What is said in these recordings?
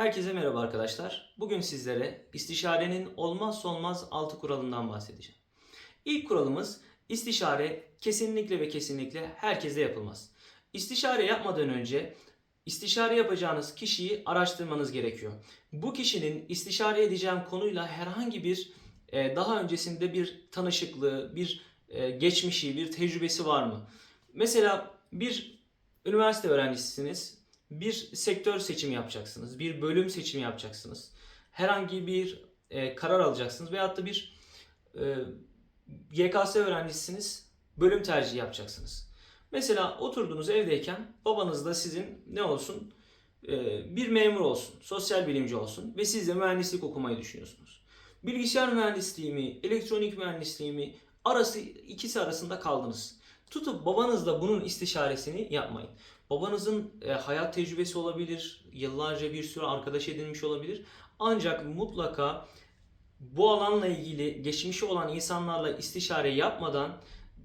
Herkese merhaba arkadaşlar. Bugün sizlere istişarenin olmazsa olmaz 6 kuralından bahsedeceğim. İlk kuralımız istişare kesinlikle ve kesinlikle herkese yapılmaz. İstişare yapmadan önce istişare yapacağınız kişiyi araştırmanız gerekiyor. Bu kişinin istişare edeceğim konuyla herhangi bir e, daha öncesinde bir tanışıklığı, bir e, geçmişi, bir tecrübesi var mı? Mesela bir üniversite öğrencisisiniz bir sektör seçimi yapacaksınız, bir bölüm seçimi yapacaksınız. Herhangi bir e, karar alacaksınız veyahut da bir e, YKS öğrencisiniz, bölüm tercihi yapacaksınız. Mesela oturduğunuz evdeyken babanız da sizin ne olsun? E, bir memur olsun, sosyal bilimci olsun ve siz de mühendislik okumayı düşünüyorsunuz. Bilgisayar mühendisliği mi, elektronik mühendisliği mi arası ikisi arasında kaldınız. Tutup babanızla bunun istişaresini yapmayın. Babanızın e, hayat tecrübesi olabilir, yıllarca bir sürü arkadaş edinmiş olabilir. Ancak mutlaka bu alanla ilgili geçmişi olan insanlarla istişare yapmadan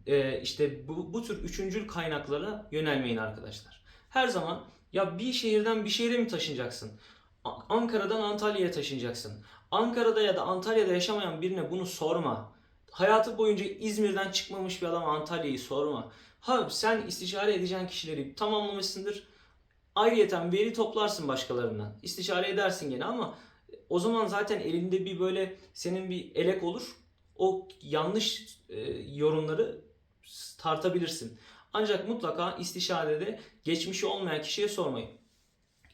e, işte bu, bu tür üçüncül kaynaklara yönelmeyin arkadaşlar. Her zaman ya bir şehirden bir şehre mi taşınacaksın? Ankara'dan Antalya'ya taşınacaksın. Ankara'da ya da Antalya'da yaşamayan birine bunu sorma. Hayatı boyunca İzmir'den çıkmamış bir adama Antalya'yı sorma. Ha sen istişare edeceğin kişileri tamamlamışsındır. Ayrıyeten veri toplarsın başkalarından. İstişare edersin gene ama o zaman zaten elinde bir böyle senin bir elek olur. O yanlış e, yorumları tartabilirsin. Ancak mutlaka istişarede geçmişi olmayan kişiye sormayın.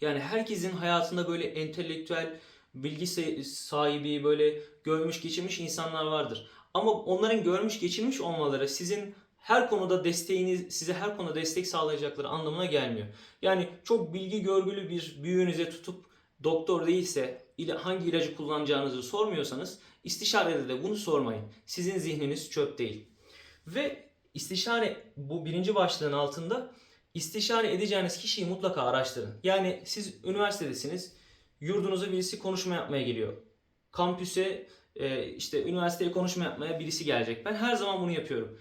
Yani herkesin hayatında böyle entelektüel bilgi sa- sahibi böyle görmüş geçirmiş insanlar vardır. Ama onların görmüş geçirmiş olmaları sizin her konuda desteğiniz size her konuda destek sağlayacakları anlamına gelmiyor. Yani çok bilgi görgülü bir büyüğünüze tutup doktor değilse hangi ilacı kullanacağınızı sormuyorsanız istişarede de bunu sormayın. Sizin zihniniz çöp değil. Ve istişare bu birinci başlığın altında istişare edeceğiniz kişiyi mutlaka araştırın. Yani siz üniversitedesiniz. Yurdunuza birisi konuşma yapmaya geliyor. Kampüse e, işte üniversiteye konuşma yapmaya birisi gelecek. Ben her zaman bunu yapıyorum.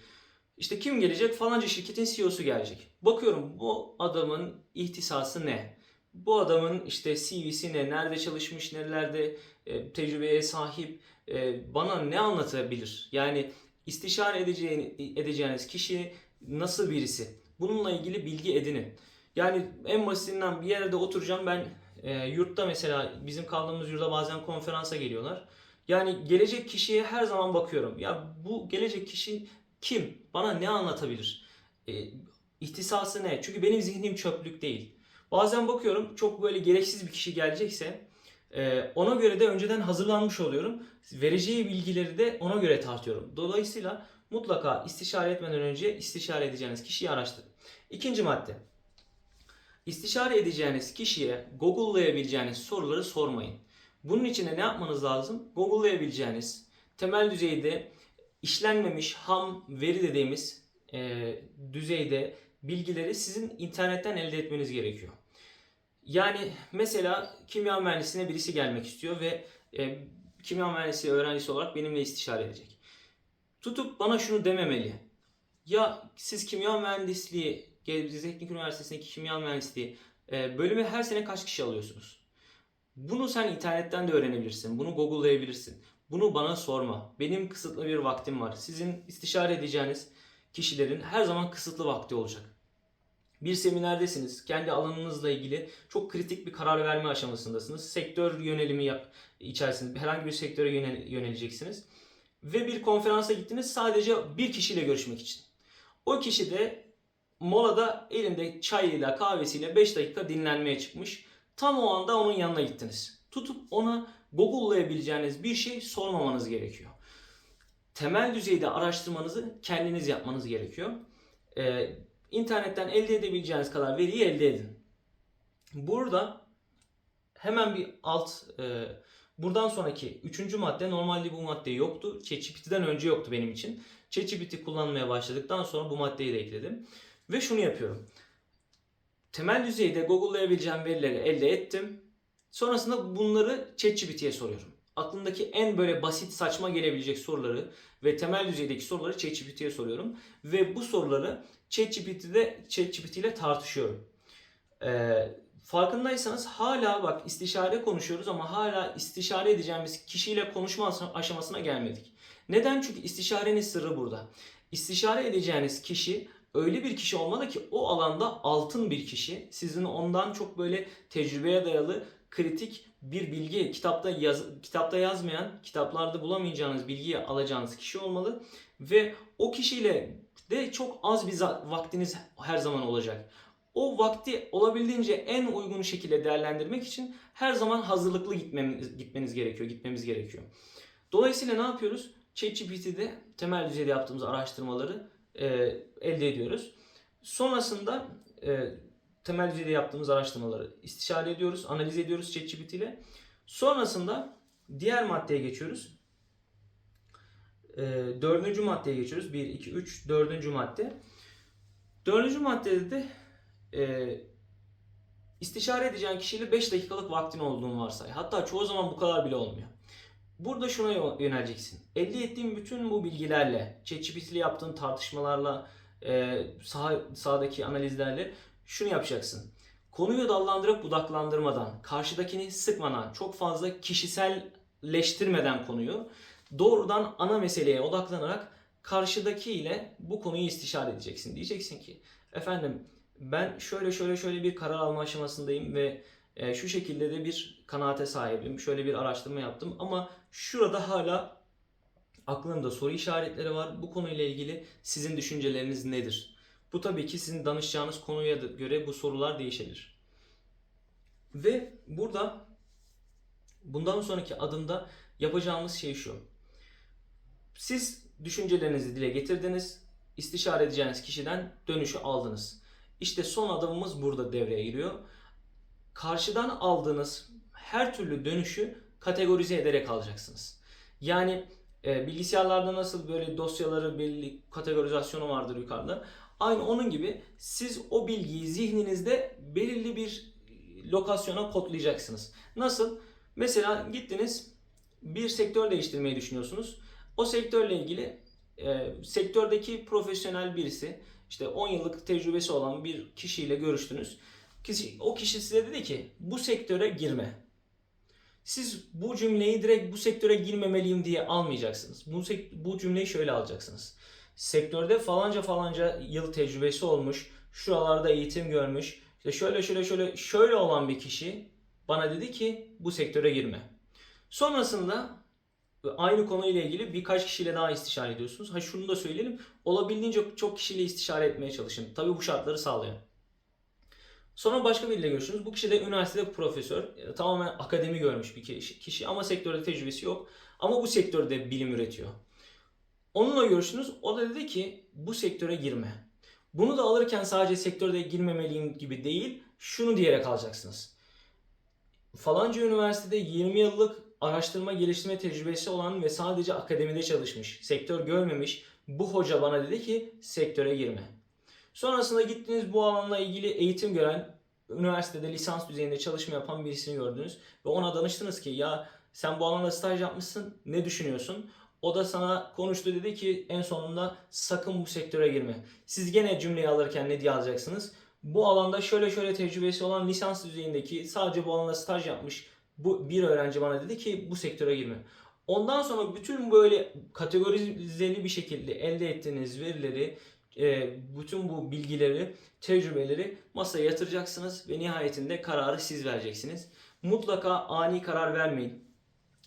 İşte kim gelecek? Falanca şirketin CEO'su gelecek. Bakıyorum bu adamın ihtisası ne? Bu adamın işte CV'si ne? Nerede çalışmış? Nerelerde e, tecrübeye sahip? E, bana ne anlatabilir? Yani istişare edeceğini, edeceğiniz kişi nasıl birisi? Bununla ilgili bilgi edinin. Yani en basitinden bir yerde oturacağım ben e, yurtta mesela bizim kaldığımız yurda bazen konferansa geliyorlar. Yani gelecek kişiye her zaman bakıyorum. Ya bu gelecek kişi kim? Bana ne anlatabilir? E, ihtisası ne? Çünkü benim zihnim çöplük değil. Bazen bakıyorum çok böyle gereksiz bir kişi gelecekse e, ona göre de önceden hazırlanmış oluyorum. Vereceği bilgileri de ona göre tartıyorum. Dolayısıyla mutlaka istişare etmeden önce istişare edeceğiniz kişiyi araştırın. İkinci madde. İstişare edeceğiniz kişiye Google'layabileceğiniz soruları sormayın. Bunun için de ne yapmanız lazım? Google'layabileceğiniz temel düzeyde işlenmemiş ham veri dediğimiz e, düzeyde bilgileri sizin internetten elde etmeniz gerekiyor. Yani mesela kimya mühendisliğine birisi gelmek istiyor ve e, kimya mühendisliği öğrencisi olarak benimle istişare edecek. Tutup bana şunu dememeli. Ya siz kimya mühendisliği, Gebze Teknik Üniversitesi'ndeki kimya mühendisliği e, bölümü her sene kaç kişi alıyorsunuz? Bunu sen internetten de öğrenebilirsin. Bunu Google'layabilirsin. Bunu bana sorma. Benim kısıtlı bir vaktim var. Sizin istişare edeceğiniz kişilerin her zaman kısıtlı vakti olacak. Bir seminerdesiniz. Kendi alanınızla ilgili çok kritik bir karar verme aşamasındasınız. Sektör yönelimi yap içerisinde herhangi bir sektöre yönel- yöneleceksiniz. Ve bir konferansa gittiniz sadece bir kişiyle görüşmek için. O kişi de molada elinde çayıyla kahvesiyle 5 dakika dinlenmeye çıkmış. Tam o anda onun yanına gittiniz. Tutup ona Google'layabileceğiniz bir şey sormamanız gerekiyor. Temel düzeyde araştırmanızı kendiniz yapmanız gerekiyor. Ee, internetten elde edebileceğiniz kadar veriyi elde edin. Burada hemen bir alt e, buradan sonraki üçüncü madde normalde bu madde yoktu. ChatGPT'den önce yoktu benim için. ChatGPT kullanmaya başladıktan sonra bu maddeyi de ekledim. Ve şunu yapıyorum. Temel düzeyde Google'layabileceğim verileri elde ettim. Sonrasında bunları ChatGPT'ye soruyorum. Aklımdaki en böyle basit saçma gelebilecek soruları ve temel düzeydeki soruları ChatGPT'ye soruyorum. Ve bu soruları ChatGPT'de ChatGPT ile tartışıyorum. Ee, farkındaysanız hala bak istişare konuşuyoruz ama hala istişare edeceğimiz kişiyle konuşma aşama- aşamasına gelmedik. Neden? Çünkü istişarenin sırrı burada. İstişare edeceğiniz kişi öyle bir kişi olmalı ki o alanda altın bir kişi. Sizin ondan çok böyle tecrübeye dayalı kritik bir bilgi kitapta yaz, kitapta yazmayan, kitaplarda bulamayacağınız bilgiyi alacağınız kişi olmalı ve o kişiyle de çok az bir vaktiniz her zaman olacak. O vakti olabildiğince en uygun şekilde değerlendirmek için her zaman hazırlıklı gitmemiz, gitmeniz gerekiyor, gitmemiz gerekiyor. Dolayısıyla ne yapıyoruz? ChatGPT'de temel düzeyde yaptığımız araştırmaları e, elde ediyoruz. Sonrasında e, temel düzeyde yaptığımız araştırmaları istişare ediyoruz, analiz ediyoruz ChatGPT ile. Sonrasında diğer maddeye geçiyoruz. E, dördüncü maddeye geçiyoruz. 1, 2, 3, dördüncü madde. Dördüncü maddede de e, istişare edeceğin kişiyle 5 dakikalık vaktin olduğunu varsay. Hatta çoğu zaman bu kadar bile olmuyor. Burada şuna yöneleceksin. Elde ettiğin bütün bu bilgilerle, ChatGPT ile yaptığın tartışmalarla, e, sağ, sağdaki analizlerle şunu yapacaksın. Konuyu dallandırıp budaklandırmadan, karşıdakini sıkmadan, çok fazla kişiselleştirmeden konuyu doğrudan ana meseleye odaklanarak karşıdaki ile bu konuyu istişare edeceksin. Diyeceksin ki efendim ben şöyle şöyle şöyle bir karar alma aşamasındayım ve e, şu şekilde de bir kanaate sahibim. Şöyle bir araştırma yaptım ama şurada hala aklımda soru işaretleri var. Bu konuyla ilgili sizin düşünceleriniz nedir? Bu tabii ki sizin danışacağınız konuya göre bu sorular değişebilir. Ve burada bundan sonraki adımda yapacağımız şey şu. Siz düşüncelerinizi dile getirdiniz. İstişare edeceğiniz kişiden dönüşü aldınız. İşte son adımımız burada devreye giriyor. Karşıdan aldığınız her türlü dönüşü kategorize ederek alacaksınız. Yani e, bilgisayarlarda nasıl böyle dosyaları belli kategorizasyonu vardır yukarıda. Aynı onun gibi siz o bilgiyi zihninizde belirli bir lokasyona kodlayacaksınız. Nasıl? Mesela gittiniz bir sektör değiştirmeyi düşünüyorsunuz. O sektörle ilgili e, sektördeki profesyonel birisi işte 10 yıllık tecrübesi olan bir kişiyle görüştünüz. Kişi, o kişi size dedi ki bu sektöre girme. Siz bu cümleyi direkt bu sektöre girmemeliyim diye almayacaksınız. Bu, bu cümleyi şöyle alacaksınız. Sektörde falanca falanca yıl tecrübesi olmuş, şuralarda eğitim görmüş, işte şöyle şöyle şöyle şöyle olan bir kişi bana dedi ki bu sektöre girme. Sonrasında aynı konuyla ilgili birkaç kişiyle daha istişare ediyorsunuz. Ha şunu da söyleyelim. Olabildiğince çok kişiyle istişare etmeye çalışın. Tabii bu şartları sağlayan. Sonra başka biriyle görüşürüz. Bu kişi de üniversitede profesör. Tamamen akademi görmüş bir kişi ama sektörde tecrübesi yok. Ama bu sektörde bilim üretiyor. Onunla görüştünüz. O da dedi ki bu sektöre girme. Bunu da alırken sadece sektörde girmemeliyim gibi değil, şunu diyerek alacaksınız. Falanca üniversitede 20 yıllık araştırma geliştirme tecrübesi olan ve sadece akademide çalışmış, sektör görmemiş bu hoca bana dedi ki sektöre girme. Sonrasında gittiniz bu alanla ilgili eğitim gören, üniversitede lisans düzeyinde çalışma yapan birisini gördünüz ve ona danıştınız ki ya sen bu alanda staj yapmışsın ne düşünüyorsun? O da sana konuştu dedi ki en sonunda sakın bu sektöre girme. Siz gene cümleyi alırken ne diye alacaksınız? Bu alanda şöyle şöyle tecrübesi olan lisans düzeyindeki sadece bu alanda staj yapmış bu bir öğrenci bana dedi ki bu sektöre girme. Ondan sonra bütün böyle kategorizeli bir şekilde elde ettiğiniz verileri, e, bütün bu bilgileri, tecrübeleri masaya yatıracaksınız ve nihayetinde kararı siz vereceksiniz. Mutlaka ani karar vermeyin.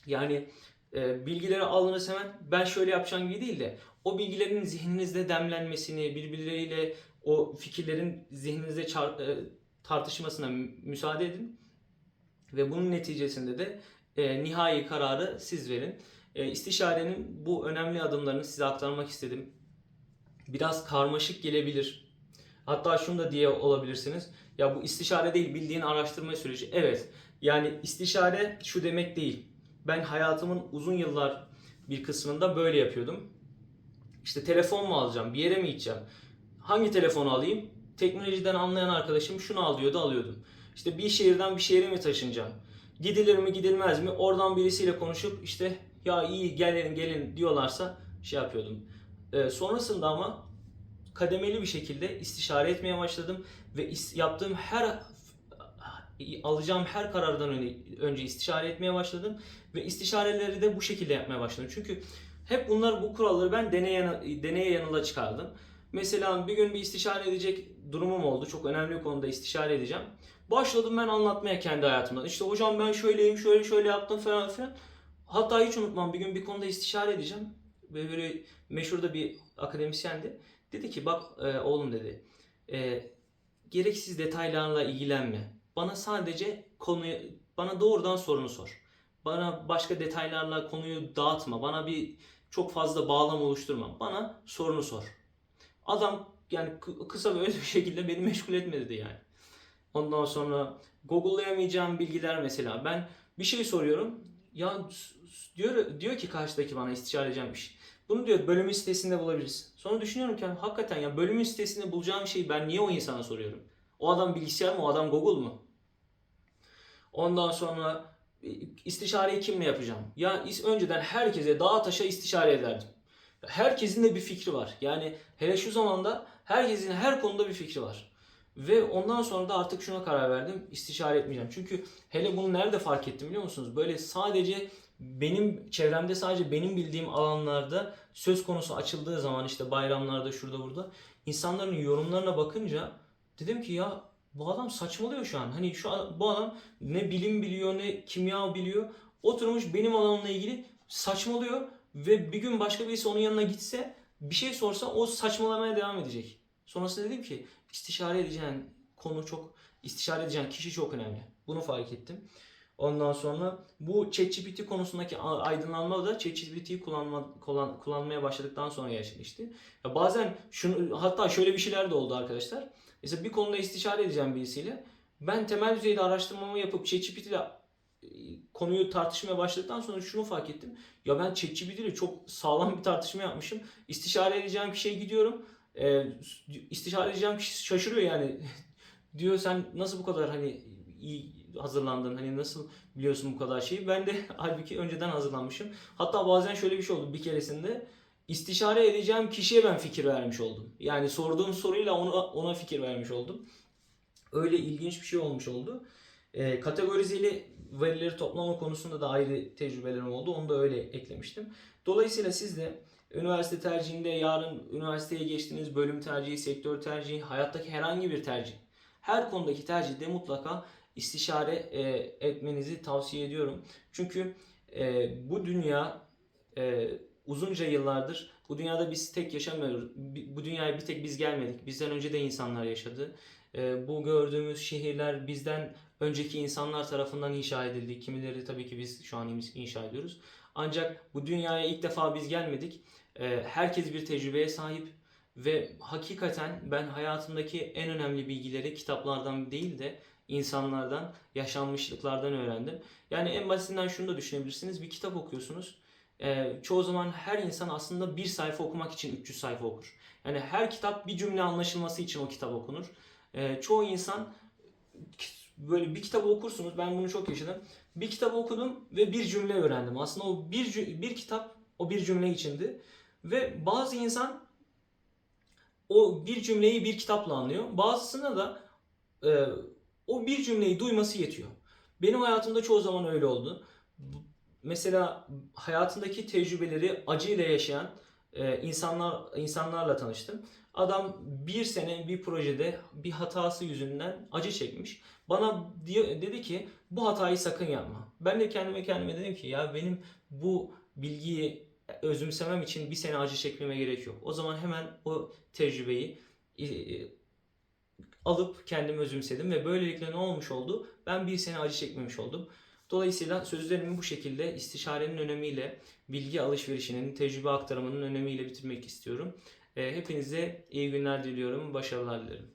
Yani e, bilgileri aldınız hemen ben şöyle yapacağım gibi değil de o bilgilerin zihninizde demlenmesini, birbirleriyle o fikirlerin zihninizde e, tartışmasına mü- müsaade edin. Ve bunun neticesinde de e, nihai kararı siz verin. E, istişarenin bu önemli adımlarını size aktarmak istedim. Biraz karmaşık gelebilir. Hatta şunu da diye olabilirsiniz. Ya bu istişare değil bildiğin araştırma süreci. Evet. Yani istişare şu demek değil. Ben hayatımın uzun yıllar bir kısmında böyle yapıyordum. İşte telefon mu alacağım, bir yere mi gideceğim? Hangi telefonu alayım? Teknolojiden anlayan arkadaşım şunu al diyordu, alıyordum. İşte bir şehirden bir şehre mi taşınacağım? Gidilir mi gidilmez mi? Oradan birisiyle konuşup işte ya iyi gelin gelin diyorlarsa şey yapıyordum. Ee, sonrasında ama kademeli bir şekilde istişare etmeye başladım ve yaptığım her alacağım her karardan önce, istişare etmeye başladım ve istişareleri de bu şekilde yapmaya başladım. Çünkü hep bunlar bu kuralları ben deneye, deneye yanıla çıkardım. Mesela bir gün bir istişare edecek durumum oldu. Çok önemli bir konuda istişare edeceğim. Başladım ben anlatmaya kendi hayatımdan. İşte hocam ben şöyleyim, şöyle şöyle yaptım falan filan. Hatta hiç unutmam bir gün bir konuda istişare edeceğim. Ve böyle meşhur da bir akademisyendi. Dedi ki bak e, oğlum dedi. e, gereksiz detaylarla ilgilenme. Bana sadece konuyu, bana doğrudan sorunu sor. Bana başka detaylarla konuyu dağıtma. Bana bir çok fazla bağlam oluşturma. Bana sorunu sor. Adam yani kı- kısa ve öz bir şekilde beni meşgul etme dedi yani. Ondan sonra Google'layamayacağım bilgiler mesela. Ben bir şey soruyorum. Ya diyor diyor ki karşıdaki bana istişare edeceğim bir şey. Bunu diyor bölümün sitesinde bulabilirsin. Sonra düşünüyorum ki hakikaten ya bölümün sitesinde bulacağım şeyi ben niye o insana soruyorum? O adam bilgisayar mı? O adam Google mu? Ondan sonra e, istişareyi kimle yapacağım? Ya önceden herkese dağa taşa istişare ederdim. Herkesin de bir fikri var. Yani hele şu zamanda herkesin her konuda bir fikri var. Ve ondan sonra da artık şuna karar verdim. istişare etmeyeceğim. Çünkü hele bunu nerede fark ettim biliyor musunuz? Böyle sadece benim çevremde sadece benim bildiğim alanlarda söz konusu açıldığı zaman işte bayramlarda şurada burada insanların yorumlarına bakınca dedim ki ya bu adam saçmalıyor şu an. Hani şu an bu adam ne bilim biliyor ne kimya biliyor. Oturmuş benim alanımla ilgili saçmalıyor ve bir gün başka birisi onun yanına gitse bir şey sorsa o saçmalamaya devam edecek. Sonrasında dedim ki istişare edeceğin konu çok istişare edeceğin kişi çok önemli. Bunu fark ettim. Ondan sonra bu ChatGPT konusundaki aydınlanma da ChatGPT'yi kullanma, kullan, kullanmaya başladıktan sonra gerçekleşti. Ya bazen şunu hatta şöyle bir şeyler de oldu arkadaşlar. Mesela bir konuda istişare edeceğim birisiyle. Ben temel düzeyde araştırmamı yapıp ChatGPT ile e, konuyu tartışmaya başladıktan sonra şunu fark ettim. Ya ben ChatGPT ile çok sağlam bir tartışma yapmışım. İstişare edeceğim kişiye gidiyorum. Ee, istişare edeceğim kişi şaşırıyor yani. Diyor sen nasıl bu kadar hani iyi hazırlandın? Hani nasıl biliyorsun bu kadar şeyi? Ben de halbuki önceden hazırlanmışım. Hatta bazen şöyle bir şey oldu bir keresinde. istişare edeceğim kişiye ben fikir vermiş oldum. Yani sorduğum soruyla ona, ona fikir vermiş oldum. Öyle ilginç bir şey olmuş oldu. E, kategorizeli verileri toplama konusunda da ayrı tecrübelerim oldu. Onu da öyle eklemiştim. Dolayısıyla siz de üniversite tercihinde yarın üniversiteye geçtiğiniz bölüm tercihi, sektör tercihi, hayattaki herhangi bir tercih. Her konudaki tercihte mutlaka istişare e, etmenizi tavsiye ediyorum. Çünkü e, bu dünya e, uzunca yıllardır bu dünyada biz tek yaşamıyoruz. Bu dünyaya bir tek biz gelmedik. Bizden önce de insanlar yaşadı. E, bu gördüğümüz şehirler bizden önceki insanlar tarafından inşa edildi. Kimileri tabii ki biz şu an inşa ediyoruz. Ancak bu dünyaya ilk defa biz gelmedik. E, herkes bir tecrübeye sahip ve hakikaten ben hayatımdaki en önemli bilgileri kitaplardan değil de insanlardan, yaşanmışlıklardan öğrendim. Yani en basitinden şunu da düşünebilirsiniz. Bir kitap okuyorsunuz. Ee, çoğu zaman her insan aslında bir sayfa okumak için 300 sayfa okur. Yani her kitap bir cümle anlaşılması için o kitap okunur. Ee, çoğu insan böyle bir kitabı okursunuz. Ben bunu çok yaşadım. Bir kitabı okudum ve bir cümle öğrendim. Aslında o bir bir kitap o bir cümle içindi. Ve bazı insan o bir cümleyi bir kitapla anlıyor. Bazısına da e, o bir cümleyi duyması yetiyor. Benim hayatımda çoğu zaman öyle oldu. Mesela hayatındaki tecrübeleri acıyla yaşayan e, insanlar insanlarla tanıştım. Adam bir sene bir projede bir hatası yüzünden acı çekmiş. Bana dedi ki bu hatayı sakın yapma. Ben de kendime kendime dedim ki ya benim bu bilgiyi özümsemem için bir sene acı çekmeme gerek yok. O zaman hemen o tecrübeyi alıp kendimi özümsedim ve böylelikle ne olmuş oldu? Ben bir sene acı çekmemiş oldum. Dolayısıyla sözlerimi bu şekilde istişarenin önemiyle, bilgi alışverişinin, tecrübe aktarımının önemiyle bitirmek istiyorum. E, Hepinize iyi günler diliyorum, başarılar dilerim.